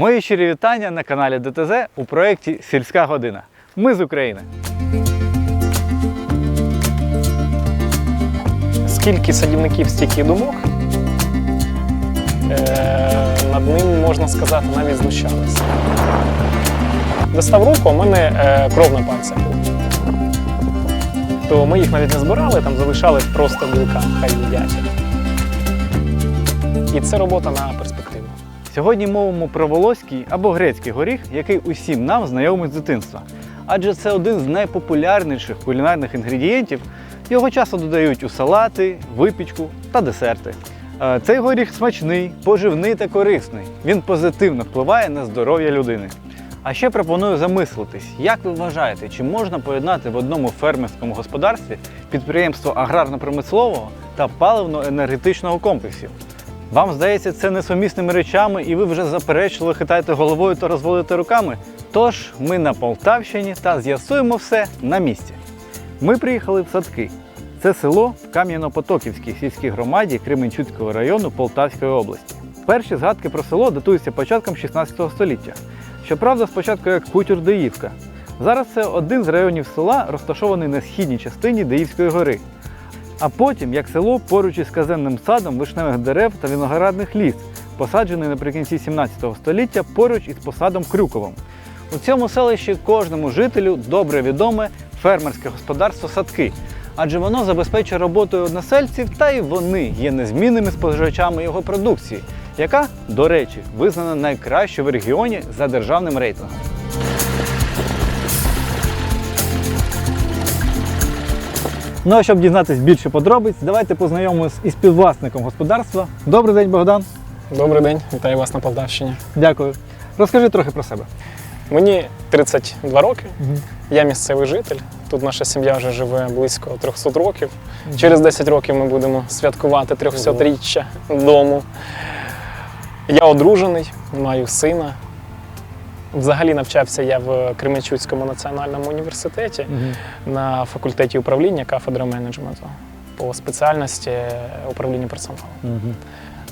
Мої щирі вітання на каналі ДТЗ у проєкті Сільська година. Ми з України. Скільки садівників, стільки думок. Е, над ним, можна сказати, навіть знущалися. Достав руку, у мене е, кров на пальцях. То ми їх навіть не збирали, там залишали просто білкам, хай їдять. І це робота на перспективу. Сьогодні мовимо про волоський або грецький горіх, який усім нам знайомий з дитинства. Адже це один з найпопулярніших кулінарних інгредієнтів. Його часто додають у салати, випічку та десерти. Е, Цей горіх смачний, поживний та корисний. Він позитивно впливає на здоров'я людини. А ще пропоную замислитись, як ви вважаєте, чи можна поєднати в одному фермерському господарстві підприємство аграрно-промислового та паливно-енергетичного комплексів? Вам здається це несумісними речами, і ви вже заперечливо хитаєте головою та розводите руками? Тож ми на Полтавщині та з'ясуємо все на місці. Ми приїхали в Садки. Це село в Кам'яно-Потоківській сільській громаді Кременчуцького району Полтавської області. Перші згадки про село датуються початком 16 століття. Щоправда, спочатку як хутір Деївка. Зараз це один з районів села, розташований на східній частині Деївської гори. А потім як село поруч із казенним садом вишневих дерев та виноградних ліс, посаджений наприкінці 17 століття поруч із посадом Крюковим. У цьому селищі кожному жителю добре відоме фермерське господарство садки, адже воно забезпечує роботою односельців, та й вони є незмінними споживачами його продукції, яка, до речі, визнана найкращою в регіоні за державним рейтингом. Ну а щоб дізнатися більше подробиць, давайте познайомимось із співвласником господарства. Добрий день, Богдан. Добрий день, вітаю вас на Полтавщині. Дякую. Розкажи трохи про себе. Мені 32 роки. Я місцевий житель. Тут наша сім'я вже живе близько 300 років. Через 10 років ми будемо святкувати 300-річчя дому. Я одружений, маю сина. Взагалі навчався я в Кременчуцькому національному університеті на факультеті управління кафедра менеджменту по спеціальності управління персоналом.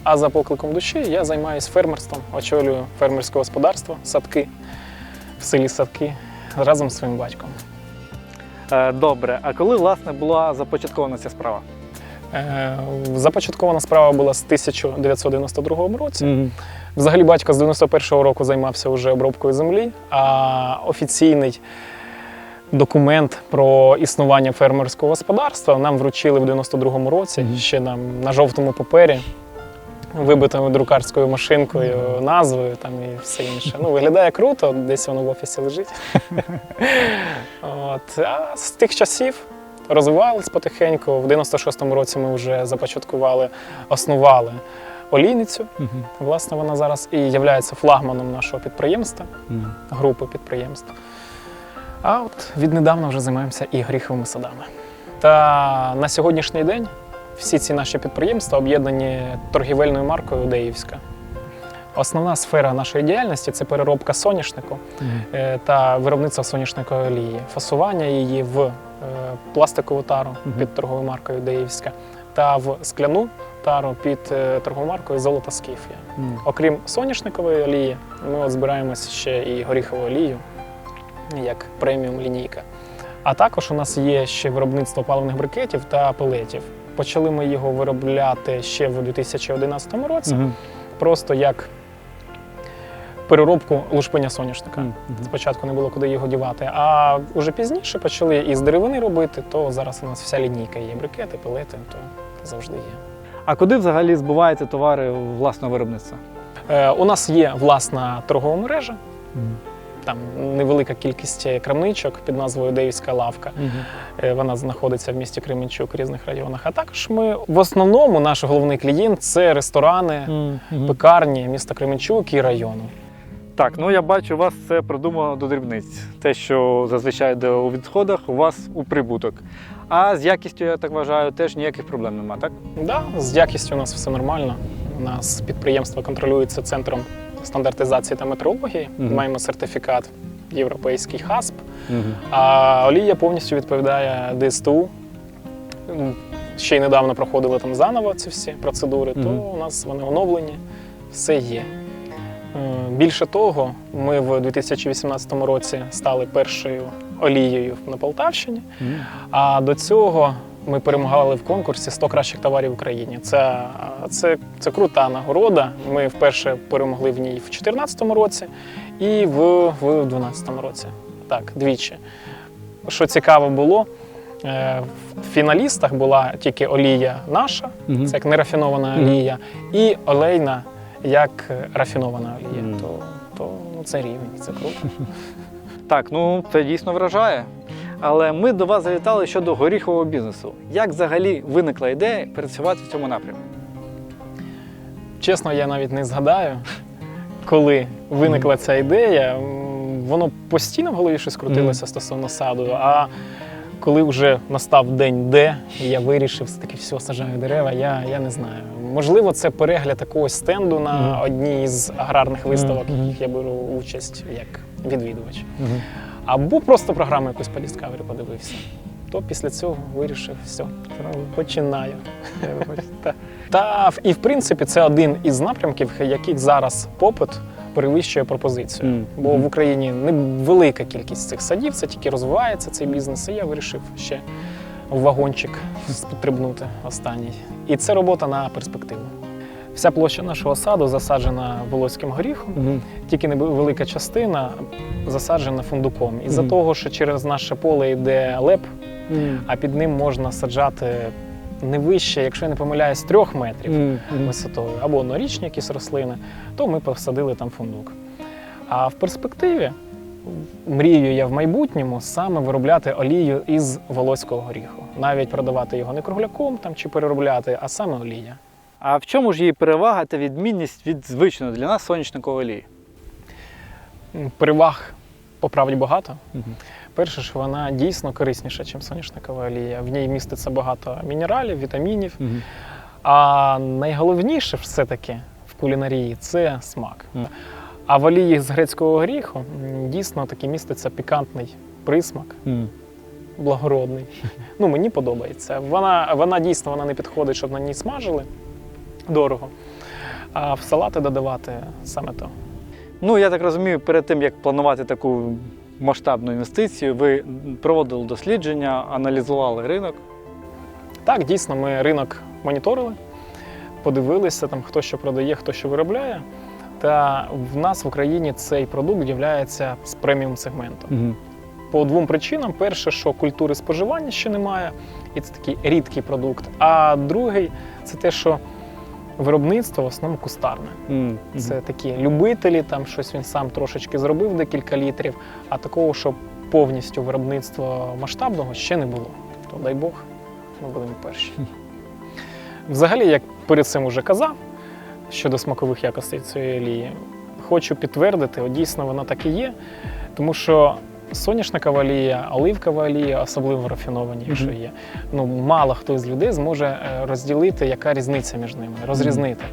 А за покликом душі я займаюся фермерством, очолюю фермерське господарство, садки в селі Садки разом з своїм батьком. Е, Добре, а коли власне була започаткована ця справа? Е, Започаткована справа була з 1992 році. Взагалі батько з 91-го року займався вже обробкою землі, а офіційний документ про існування фермерського господарства нам вручили в 92-му році, Мгм. ще нам на жовтому папері, вибитою друкарською машинкою, назвою там і все інше. Ну, виглядає круто, десь воно в офісі лежить. От. А з тих часів розвивались потихеньку. В 96-му році ми вже започаткували, основали олійницю. Власне, вона зараз і є флагманом нашого підприємства, групи підприємств. А от віднедавна вже займаємося і горіховими садами. Та на сьогоднішній день всі ці наші підприємства об'єднані торгівельною маркою Деївська. Основна сфера нашої діяльності це переробка соняшнику е, та виробництво соняшникової олії, фасування її в пластикову тару під торговою маркою Деївська та в скляну тару під е, торговою маркою Золота Скіфія. Окрім соняшникової олії, ми от збираємося ще і горіхову олію, як преміум лінійка. А також у нас є ще виробництво паливних брикетів та пелетів. Почали ми його виробляти ще в 2011 році, просто як переробку лушпиня соняшника. Спочатку не було куди його дівати, а вже пізніше почали із деревини робити, то зараз у нас вся лінійка є. Брикети, пелети, то завжди є. А куди взагалі збуваєте товари власного виробництва? Е, у нас є власна торгова мережа, там невелика кількість крамничок під назвою Деївська лавка. Е, Вона знаходиться в місті Кременчук в різних районах. А також ми в основному наш головний клієнт це ресторани, пекарні міста Кременчук і району. Так, ну я бачу, у вас це продумано до дрібниць. Те, що зазвичай йде у відходах, у вас у прибуток. А з якістю, я так вважаю, теж ніяких проблем немає, так? Да, з якістю у нас все нормально. У нас підприємство контролюється центром стандартизації та метрології. Мгм. Маємо сертифікат європейський ХАСП. А олія повністю відповідає ДСТУ. Ще й недавно проходили там заново ці всі процедури, то у нас вони оновлені, все є. Е, Більше того, ми в 2018 році стали першою олією на Полтавщині. А до цього ми перемагали в конкурсі 100 кращих товарів в Україні. Це, це, це крута нагорода. Ми вперше перемогли в ній в 2014 році і в, в 2012 році. Так, двічі. Що цікаво було, е, в фіналістах була тільки олія наша, це як нерафінована олія, і олейна як рафінована олія. Мгм. То, то ну, це рівень, це круто. Так, ну це дійсно вражає. Але ми до вас завітали щодо горіхового бізнесу. Як взагалі виникла ідея працювати в цьому напрямку? Чесно, я навіть не згадаю, коли виникла ця ідея. Воно постійно в голові щось крутилося стосовно саду. А коли вже настав день Д, і я вирішив все-таки все, сажаю дерева, я, я не знаю. Можливо, це перегляд якогось стенду на Мгм. одній з аграрних виставок, в Мгм. яких я беру участь як відвідувач. Або просто програму якусь по Discovery подивився. То після цього вирішив, все, починаю. Та- і в принципі це один із напрямків, яких зараз попит перевищує пропозицію. Мгм. Бо в Україні невелика кількість цих садів, це тільки розвивається цей бізнес, і я вирішив ще в вагончик стрибнути останній. І це робота на перспективу. Вся площа нашого саду засаджена волоським горіхом, тільки невелика частина засаджена фундуком. Із-за Мгм. того, що через наше поле йде леп, а під ним можна саджати не вище, якщо я не помиляюсь, трьох метрів висотою або однорічні якісь рослини, то ми посадили там фундук. А в перспективі мрію я в майбутньому саме виробляти олію із волоського горіху. Навіть продавати його не кругляком там, чи переробляти, а саме олія. А в чому ж її перевага та відмінність від звичної для нас сонячникової олії? Переваг по правді багато. Перше, що вона дійсно корисніша, ніж соняшникова олія. В ній міститься багато мінералів, вітамінів. А найголовніше все-таки в кулінарії це смак. Мгм. А в олії з грецького горіху дійсно таки міститься пікантний присмак, благородний. Ну, мені подобається. Вона, вона дійсно вона не підходить, щоб на ній смажили дорого. А в салати додавати саме то. Ну, я так розумію, перед тим як планувати таку масштабну інвестицію, ви проводили дослідження, аналізували ринок. Так, дійсно, ми ринок моніторили, подивилися, там, хто що продає, хто що виробляє. Та в нас в Україні цей продукт є з преміум сегментом. По двом причинам: перше, що культури споживання ще немає, і це такий рідкий продукт. А другий це те, що виробництво в основному кустарне. Це такі любителі, там щось він сам трошечки зробив декілька літрів, а такого, щоб повністю виробництва масштабного ще не було. То дай Бог, ми будемо перші. Взагалі, як перед цим уже казав щодо смакових якостей цієї олії, хочу підтвердити, дійсно вона так і є, тому що соняшникова олія, оливкова олія, особливо рафіновані, якщо є. Ну, мало хто з людей зможе е, розділити, яка різниця між ними, розрізнити.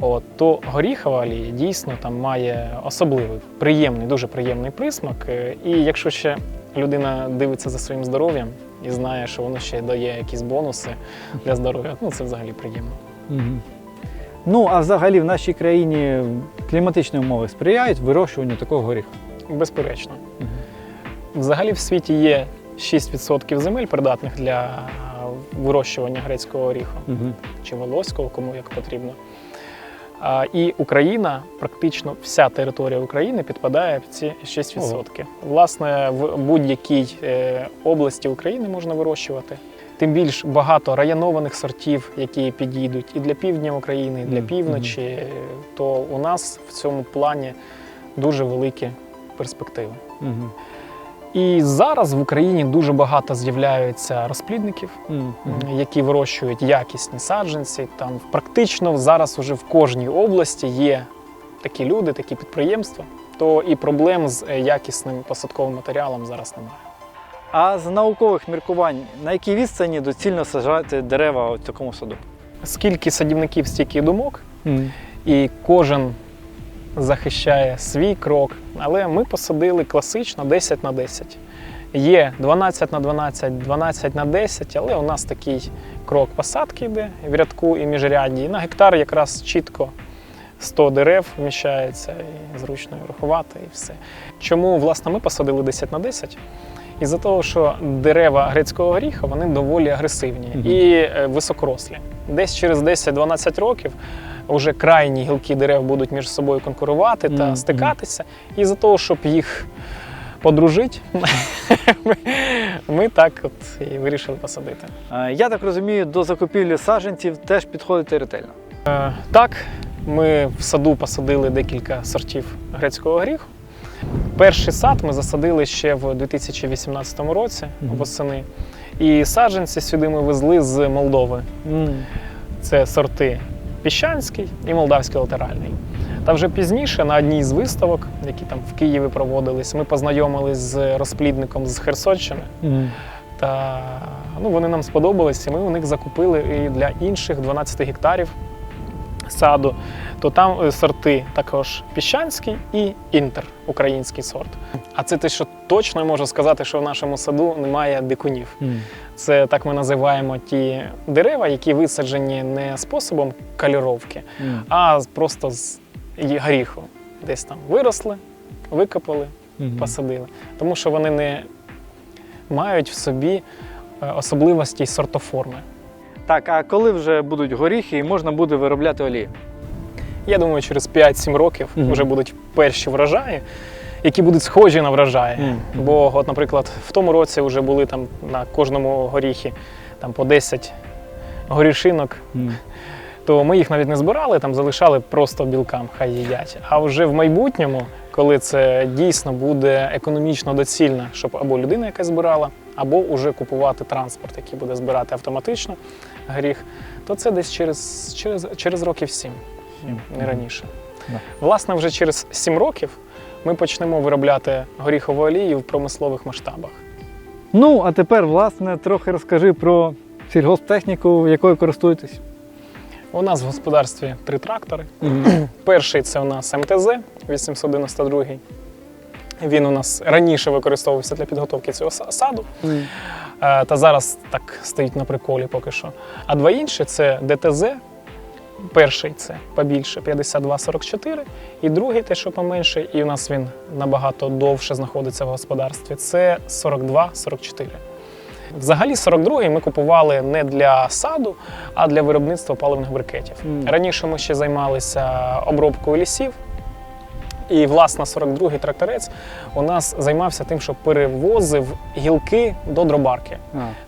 От, то горіхова олія дійсно там має особливий, приємний, дуже приємний присмак. Е, І якщо ще людина дивиться за своїм здоров'ям і знає, що воно ще дає якісь бонуси для здоров'я, ну це взагалі приємно. Ну, а взагалі в нашій країні кліматичні умови сприяють вирощуванню такого горіха. Безперечно. Взагалі в світі є 6% земель придатних для вирощування грецького оріху чи волоського, кому як потрібно. А, І Україна, практично вся територія України підпадає в ці 6%. Власне, в будь-якій е, області України можна вирощувати. Тим більш багато районованих сортів, які підійдуть і для півдня України, і для півночі, е, то у нас в цьому плані дуже великі перспективи. І зараз в Україні дуже багато з'являється розплідників, які вирощують якісні саджанці. Там практично зараз уже в кожній області є такі люди, такі підприємства. То і проблем з е, якісним посадковим матеріалом зараз немає. А з наукових міркувань, на якій відстані доцільно саджати дерева у такому саду? Скільки садівників, стільки думок, і кожен захищає свій крок. Але ми посадили класично 10 на 10. Є 12 на 12, 12 на 10, але у нас такий крок посадки йде в рядку і міжрядді. І на гектар якраз чітко 100 дерев вміщається, і зручно рахувати, і все. Чому, власне, ми посадили 10 на 10? Із-за того, що дерева грецького горіха вони доволі агресивні і е, високорослі. Десь через 10-12 років вже крайні гілки дерев будуть між собою конкурувати та Мгм. стикатися. І за того, щоб їх подружити, ми, так от і вирішили посадити. Е, Я так розумію, до закупівлі саджанців теж підходите ретельно. Е, Так, ми в саду посадили декілька сортів грецького горіху. Перший сад ми засадили ще в 2018 році Мгм. восени. І саджанці сюди ми везли з Молдови. Це сорти Піщанський і Молдавський латеральний. Та вже пізніше на одній з виставок, які там в Києві проводились, ми познайомились з розплідником з Херсонщини. Та ну, вони нам сподобались, і ми у них закупили і для інших 12 гектарів саду. То там е, сорти також піщанський і інтер український сорт. А це те, що точно я можу сказати, що в нашому саду немає дикунів. Це так ми називаємо ті дерева, які висаджені не способом каліровки, а просто з горіху. Десь там виросли, викопали, посадили. Тому що вони не мають в собі е, особливості сортоформи. Так, а коли вже будуть горіхи і можна буде виробляти олію? Я думаю, через 5-7 років Мгм. вже будуть перші врожаї, які будуть схожі на врожаї. Мгм. Бо, от, наприклад, в тому році вже були там на кожному горіхі там, по 10 горішинок, то ми їх навіть не збирали, там залишали просто білкам, хай їдять. А вже в майбутньому, коли це дійсно буде економічно доцільно, щоб або людина якась збирала, або вже купувати транспорт, який буде збирати автоматично горіх, то це десь через, через, через років 7, не раніше. Да. Власне, вже через 7 років ми почнемо виробляти горіхову олію в промислових масштабах. Ну, а тепер, власне, трохи розкажи про сільгосптехніку, якою користуєтесь. У нас в господарстві три трактори. Перший це у нас МТЗ 892. Він у нас раніше використовувався для підготовки цього саду, е, та зараз так стоїть на приколі поки що. А два інші це ДТЗ. Перший це побільше 5244, і другий, те, що поменше, і у нас він набагато довше знаходиться в господарстві. Це 4244. Взагалі, 42-й ми купували не для саду, а для виробництва паливних брикетів. Мгм. Раніше ми ще займалися обробкою лісів. І, власне, 42-й тракторець у нас займався тим, що перевозив гілки до дробарки.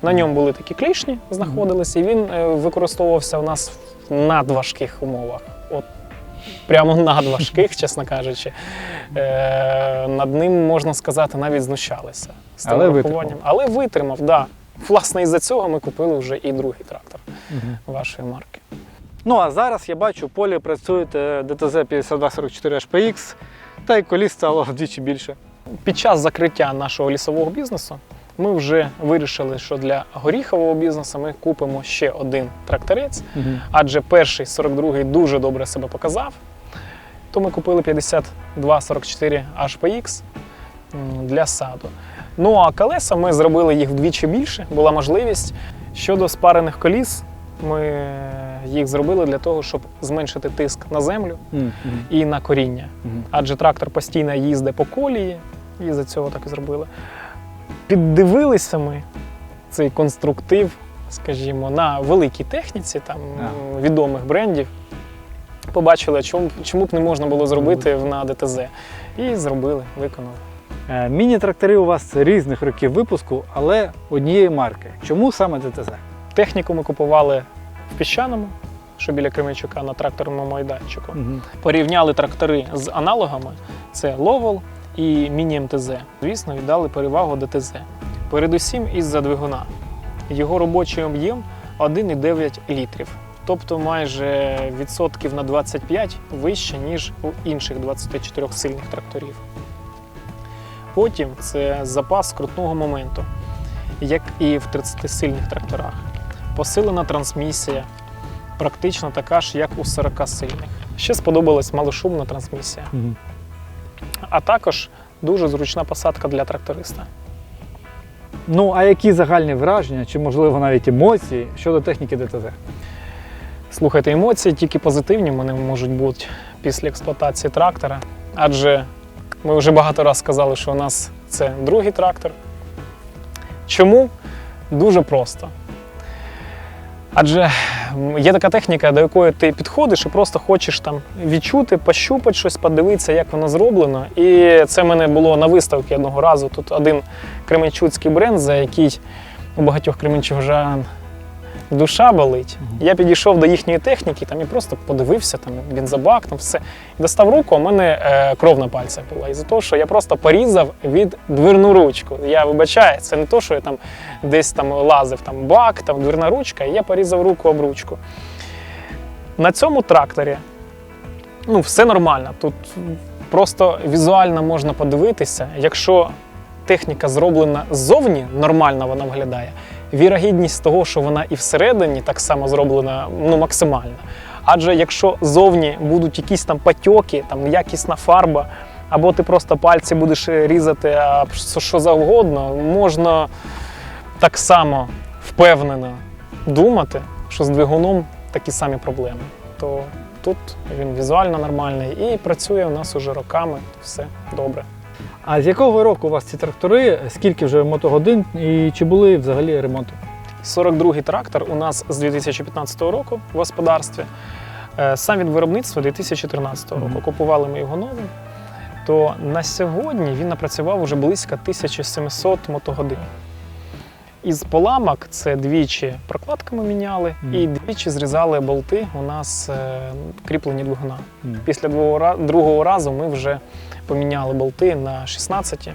На ньому були такі клішні, знаходилися, і він е, використовувався у нас в надважких умовах. От прямо надважких, чесно кажучи. Е, над ним, можна сказати, навіть знущалися. з Але витримав. Але витримав, так. Да. Власне, із-за цього ми купили вже і другий трактор вашої марки. Ну а зараз я бачу, в полі працюєте ДТЗ 5244 HPX, та й коліс стало вдвічі більше. Під час закриття нашого лісового бізнесу ми вже вирішили, що для горіхового бізнесу ми купимо ще один тракторець, адже перший 42-й дуже добре себе показав. То ми купили 5244 HPX для саду. Ну а колеса ми зробили їх вдвічі більше, була можливість. Щодо спарених коліс, ми їх зробили для того, щоб зменшити тиск на землю і на коріння. Адже трактор постійно їздить по колії, і за цього так і зробили. Піддивилися ми цей конструктив, скажімо, на великій техніці там, м, відомих брендів. Побачили, чому, чому б не можна було зробити на ДТЗ. І зробили, виконали. Е, Міні-трактори у вас різних років випуску, але однієї марки. Чому саме ДТЗ? Техніку ми купували в піщаному, що біля Кременчука на тракторному майданчику. порівняли трактори з аналогами: це Ловол і Міні-МТЗ. Звісно, віддали перевагу ДТЗ. Передусім із-за двигуна. Його робочий об'єм 1,9 літрів, тобто майже відсотків на 25 вище, ніж у інших 24 сильних тракторів. Потім це запас крутного моменту, як і в 30 сильних тракторах. Посилена трансмісія, практично така ж, як у 40 сильних. Ще сподобалась малошумна трансмісія, а також дуже зручна посадка для тракториста. Ну, а які загальні враження, чи можливо навіть емоції щодо техніки ДТЗ? Слухайте, емоції тільки позитивні в мене можуть бути. після експлуатації трактора, адже ми вже багато разів сказали, що у нас це другий трактор. Чому? Дуже просто. Адже є така техніка, до якої ти підходиш і просто хочеш там відчути, пощупати щось, подивитися, як воно зроблено. І це в мене було на виставці одного разу. Тут один кременчуцький бренд, за який у багатьох кременчужан душа болить. Я підійшов до їхньої техніки там, і просто подивився, там бензобак, там все. І достав руку, у мене е, кров на пальцях була. Із-за того, що я просто порізав від дверну ручку. Я вибачаю, це не то, що я там десь там лазив там бак, там дверна ручка, і я порізав руку об ручку. На цьому тракторі ну, все нормально. Тут просто візуально можна подивитися, якщо техніка зроблена ззовні, нормально вона виглядає. Вірогідність того, що вона і всередині так само зроблена, ну максимальна. Адже якщо зовні будуть якісь там патьоки, там неякісна фарба, або ти просто пальці будеш різати, а що завгодно, можна так само впевнено думати, що з двигуном такі самі проблеми. То тут він візуально нормальний і працює у нас уже роками, все добре. А з якого року у вас ці трактори? Скільки вже мотогодин і чи були взагалі ремонти? 42-й трактор у нас з 2015 року в господарстві. Е, Сам від виробництва 2013 року. Мгм. Купували ми його новим. То на сьогодні він напрацював уже близько 1700 мотогодин. Із поламок це двічі прокладками міняли Мгм. і двічі зрізали болти у нас е, кріплені двигуна. М. Після другого, другого разу ми вже поміняли болти на 16 е,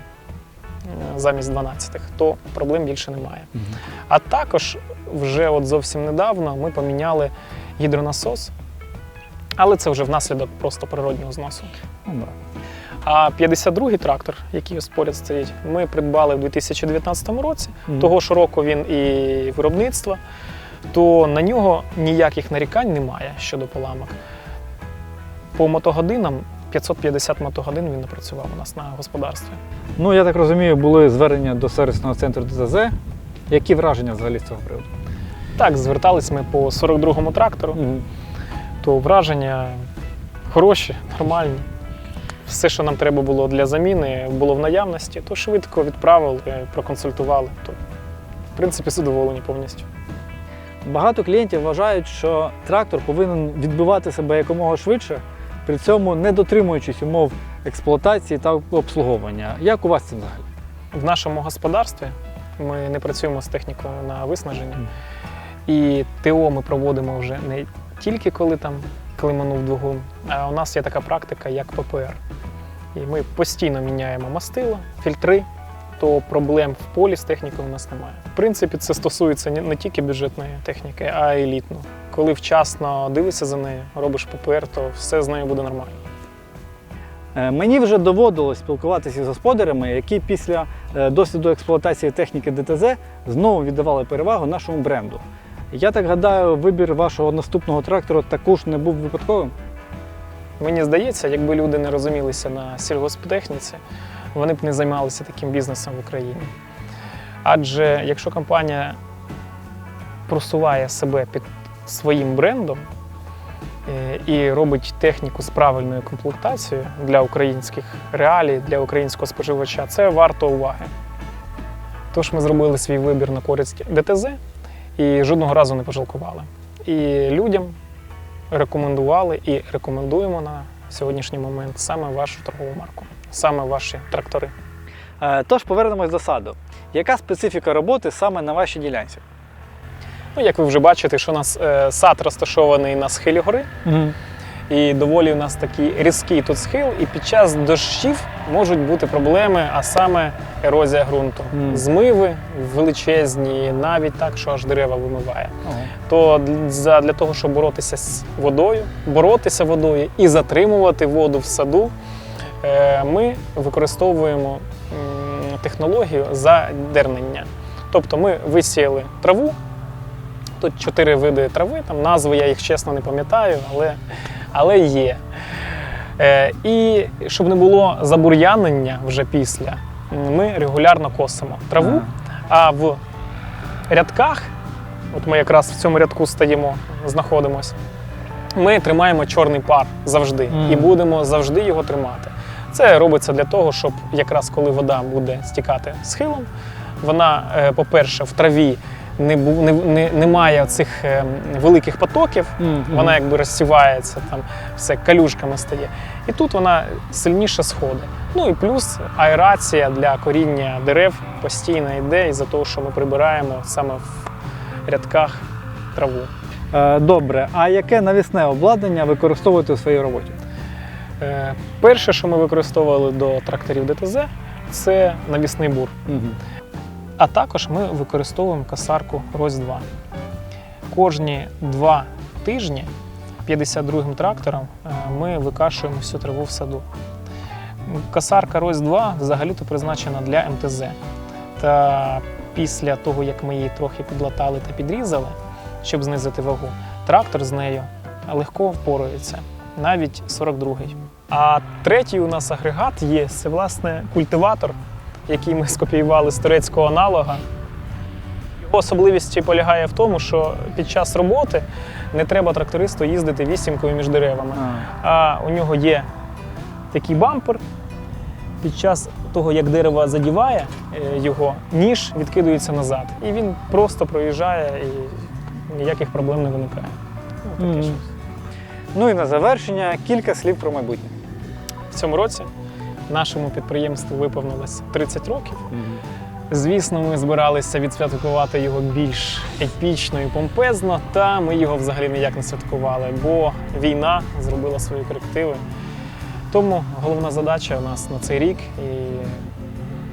замість 12, то проблем більше немає. Мгм. А також вже от зовсім недавно ми поміняли гідронасос, але це вже внаслідок просто природнього зносу. Да. А 52-й трактор, який ось поряд стоїть, ми придбали в 2019 році. Мгм. Того ж року він і виробництва, то на нього ніяких нарікань немає щодо поламок. По мотогодинам 550 мотогодин він напрацював у нас на господарстві. Ну, я так розумію, були звернення до сервісного центру ДЗЗ. Які враження взагалі з цього приводу? Так, звертались ми по 42-му трактору. то враження хороші, нормальні. Все, що нам треба було для заміни, було в наявності, то швидко відправили, проконсультували. То, в принципі, задоволені повністю. Багато клієнтів вважають, що трактор повинен відбивати себе якомога швидше, при цьому не дотримуючись умов експлуатації та обслуговування. Як у вас це взагалі? В нашому господарстві ми не працюємо з технікою на виснаження. І ТО ми проводимо вже не тільки коли там климанув двигун, а у нас є така практика, як ППР. І ми постійно міняємо мастила, фільтри, то проблем в полі з технікою у нас немає. В принципі, це стосується не- тільки бюджетної техніки, а й елітну. Коли вчасно дивишся за нею, робиш ППР, то все з нею буде нормально. Е, Мені вже доводилось спілкуватися з господарями, які після е, досвіду експлуатації техніки ДТЗ знову віддавали перевагу нашому бренду. Я так гадаю, вибір вашого наступного трактору також не був випадковим. Мені здається, якби люди не розумілися на сільгосптехніці, вони б не займалися таким бізнесом в Україні. Адже якщо компанія просуває себе під своїм брендом е, і робить техніку з правильною комплектацією для українських реалій, для українського споживача, це варто уваги. Тож ми зробили свій вибір на користь ДТЗ і жодного разу не пожалкували. І людям рекомендували і рекомендуємо на сьогоднішній момент саме вашу торгову марку, саме ваші трактори. Е, Тож повернемось до саду. Яка специфіка роботи саме на вашій ділянці? Ну, як ви вже бачите, що у нас е, сад розташований на схилі гори, і доволі у нас такий різкий тут схил, і під час дощів можуть бути проблеми, а саме ерозія ґрунту. Мгм. Змиви величезні, навіть так, що аж дерева вимиває. Ого. то дл- для того, щоб боротися з водою, боротися водою і затримувати воду в саду, е, ми використовуємо технологію задернення. Тобто ми висіяли траву. Тут чотири види трави, там назви я їх чесно не пам'ятаю, але, але є. Е, і щоб не було забур'янення вже після, ми регулярно косимо траву, а в рядках От ми якраз в цьому рядку стоїмо, знаходимося. ми тримаємо чорний пар завжди і будемо завжди його тримати. Це робиться для того, щоб якраз коли вода буде стікати схилом, вона, е, по-перше, в траві не, не, не, немає цих е, великих потоків, вона якби розсівається, там все калюшками стає. І тут вона сильніше сходить. Ну і плюс аерація для коріння дерев постійно йде із-за того, що ми прибираємо саме в рядках траву. Е, Добре, а яке навісне обладнання використовуєте у своїй роботі? Е, Перше, що ми використовували до тракторів ДТЗ, це навісний бур. А також ми використовуємо касарку Рось 2. Кожні два тижні 52-м трактором е, ми викашуємо всю траву в саду. Касарка Рось 2 взагалі-то призначена для МТЗ. Та після того, як ми її трохи підлатали та підрізали, щоб знизити вагу, трактор з нею легко впорується, навіть 42-й. А третій у нас агрегат є це власне культиватор, який ми скопіювали з турецького аналога. Його особливість полягає в тому, що під час роботи не треба трактористу їздити вісімкою між деревами. А у нього є такий бампер. Під час того, як дерево задіває е, його, ніж відкидується назад. І він просто проїжджає і ніяких проблем не виникає. Ну, таке Мгм. щось. Ну і на завершення кілька слів про майбутнє. В цьому році нашому підприємству виповнилось 30 років. Звісно, ми збиралися відсвяткувати його більш епічно і помпезно, та ми його взагалі ніяк не святкували, бо війна зробила свої корективи. Тому головна задача у нас на цей рік, і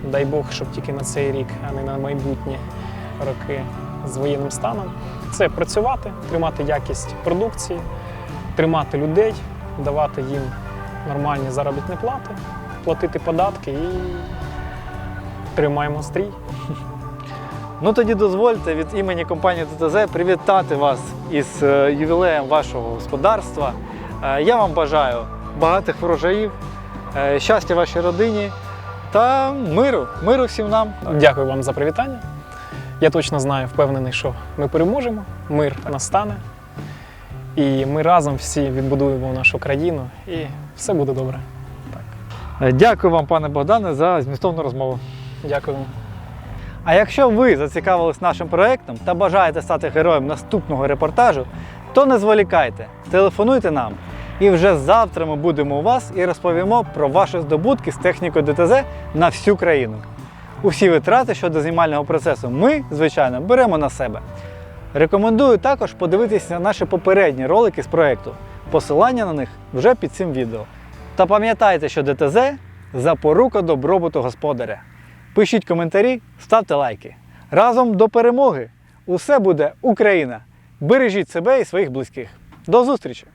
дай Бог, щоб тільки на цей рік, а не на майбутні роки з воєнним станом, це працювати, тримати якість продукції, тримати людей, давати їм нормальні заробітні плати, платити податки і тримаємо стрій. Ну тоді дозвольте від імені компанії ТТЗ привітати вас із е, ювілеєм вашого господарства. Е, Я вам бажаю багатих врожаїв, е, щастя вашій родині та миру. Миру всім нам. Дякую вам за привітання. Я точно знаю, впевнений, що ми переможемо, мир настане. І ми разом всі відбудуємо нашу країну, і все буде добре. Е, Дякую вам, пане Богдане, за змістовну розмову. Дякую. А якщо ви зацікавились нашим проєктом та бажаєте стати героєм наступного репортажу, то не зволікайте, телефонуйте нам. І вже завтра ми будемо у вас і розповімо про ваші здобутки з технікою ДТЗ на всю країну. Усі витрати щодо знімального процесу ми, звичайно, беремо на себе. Рекомендую також подивитися на наші попередні ролики з проєкту. Посилання на них вже під цим відео. Та пам'ятайте, що ДТЗ запорука добробуту господаря. Пишіть коментарі, ставте лайки. Разом до перемоги! Усе буде Україна! Бережіть себе і своїх близьких. До зустрічі!